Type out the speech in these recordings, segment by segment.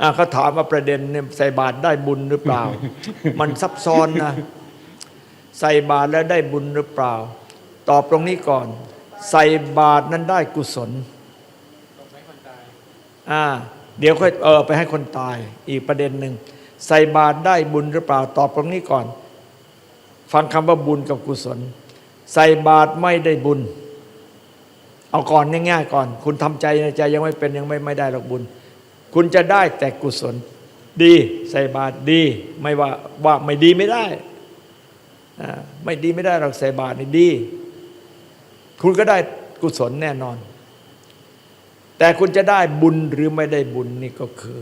อ่าเขาถามว่าประเด็นเนี่ยใส่บาตรได้บุญหรือเปล่า มันซับซ้อนนะ ใส่บาตรแล้วได้บุญหรือเปล่า ตอบตรงนี้ก่อน ใส่บาตรนั้นได้กุศลอ่าเดี๋ยวค่อยเออไปให้คนตาย อีกประเด็นหนึ่งใส่บาตรได้บุญหรือเปล่า ตอบตรงนี้ก่อน ฟังคำว่าบุญกับกุศล ใส่บาตรไม่ได้บุญ เอาก่อนง่ายๆก่อน คุณทำใจในใจยังไม่เป็นยังไม่ไม่ได้หรอกบุญ คุณจะได้แต่กุศล ดีใส่บาตรดี ไม่ว่าว่าไม่ดีไม่ได้อไม่ดีไม่ได้หรอกใส่บาตรนี่ดี คุณก็ได้กุศลแน่นอน แต่คุณจะได้บุญหรือไม่ได้บุญนี่ก็คือ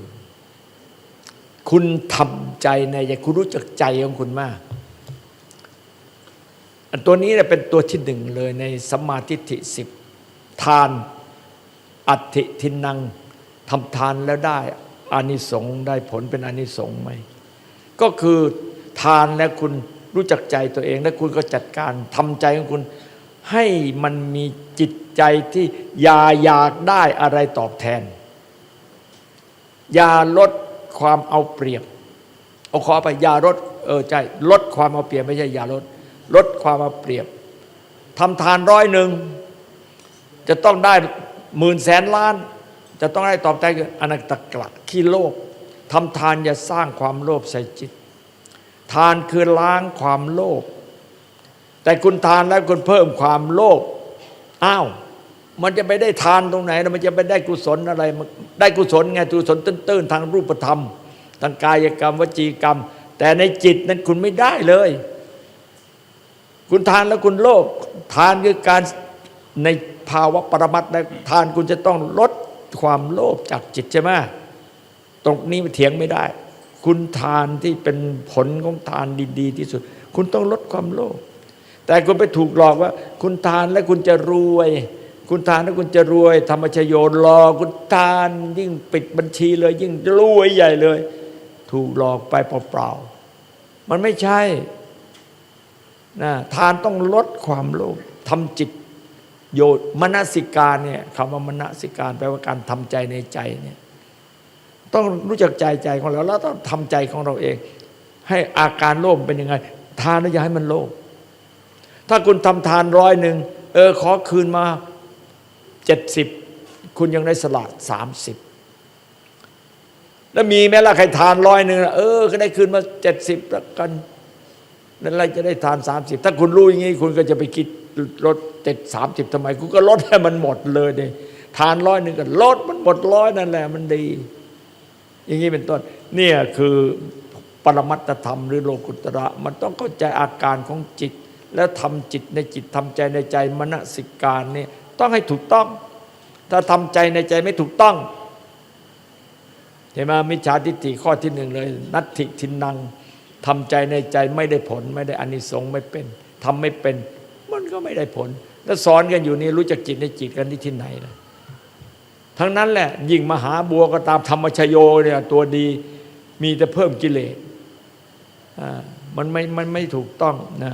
คุณทำใจในใจคุณรู้จักใจของคุณมากอันตัวนี้เนี่ยเป็นตัวที่หนึ่งเลยในสัมมาทิฏฐิสิบทานอัติทินัง ทำทานแล้วได้อานิสงส์ได้ผลเป็นอานิสงส์ไหมก็คือทานแล้วคุณรู้จักใจตัวเอง แล้วคุณก็จัดการทำใจของคุณ ให้มันมีจิตใจที่อย่าอยากได้อะไรตอบแทน อย่าลดความเอาเปรียบเอาขอไปอย่าลดเออใจลดความเอาเปรียบไม่ใช่อย่าลดลดความเอาเปรียบทำทานร้อยหนึ่งจะต้องได้หมื่นแสนล้าน จะต้องได้ตอบแทนคืออนัตตกะขี้โลภทำทานอย่าสร้างความโลภใส่จิต ทานคือล้างความโลภแต่คุณทานแล้วคุณเพิ่มความโลภอ้าวมันจะไปได้ทานตรงไหนนะมันจะไปได้กุศลอะไร ได้กุศลไงกุศลตื้นๆทางรูปธรรม ทางกายกรรม วจีกรรม แต่ในจิตนั้นคุณไม่ได้เลย คุณทานแล้วคุณโลภทานคือการในภาวะปรมัตถ์ได้ทานคุณจะต้องลด ความโลภจากจิตใช่ไหมตรงนี้เถียงไม่ได้ คุณทานที่เป็นผลของทานดีๆ ที่สุด คุณต้องลดความโลภแต่คุณไปถูกหลอกว่า คุณทานแล้วคุณจะรวย คุณทานแล้วคุณจะรวย ธรรมชโยนหลอกคุณทานยิ่งปิดบัญชีเลย ยิ่งรวยใหญ่เลย ถูกหลอกไปเปล่าๆมันไม่ใช่นะทานต้องลดความโลภทำจิต โยมนสิการเนี่ยคำว่ามนสิการแปลว่าการทำใจในใจเนี่ยต้องรู้จักใจใจของเราแล้วต้องทำใจของเราเอง ให้อาการโลภเป็นยังไง ทานแล้วอย่าให้มันโลภถ้าคุณทำทานร้อยหนึ่งเออขอคืนมาเจ็ดสิบคุณยังได้สลัดสามสิบแล้วมีไหมล่ะใครทานร้อยหนึ่งเออ ก็ได้คืนมาเจ็ดสิบแล้วกันนั่นอะไรจะได้ทานสามสิบถ้าคุณรู้อย่างนี้คุณก็จะไปคิด ลดเจ็ดสามสิบทำไมคุณก็ลดให้มันหมดเลยเนี่ยทานร้อยหนึ่งก็ลดมันหมดร้อยนั่นแหละมันดี อย่างนี้เป็นต้น เนี่ยคือปรมัตธรรมหรือโลกุตระ มันต้องเข้าใจอาการของจิต แล้วทำจิตในจิตทำใจในใจมณสิการเนี่ยต้องให้ถูกต้อง ถ้าทำใจในใจไม่ถูกต้องเห็นไหมมิจฉาทิฏฐิข้อที่หนึ่งเลย นัตถิทินังทำใจในใจไม่ได้ผลไม่ได้อานิสงส์ไม่เป็นทำไม่เป็น มันก็ไม่ได้ผล แล้วสอนกันอยู่นี่รู้จักจิตในจิตกันที่ที่ไหนล่ะทั้งนั้นแหละ ยิ่งมหาบัวก็ตามธรรมชโยเนี่ยตัวดีมีแต่เพิ่มกิเลสอ่ามันไม่มันไม่ถูกต้องนะ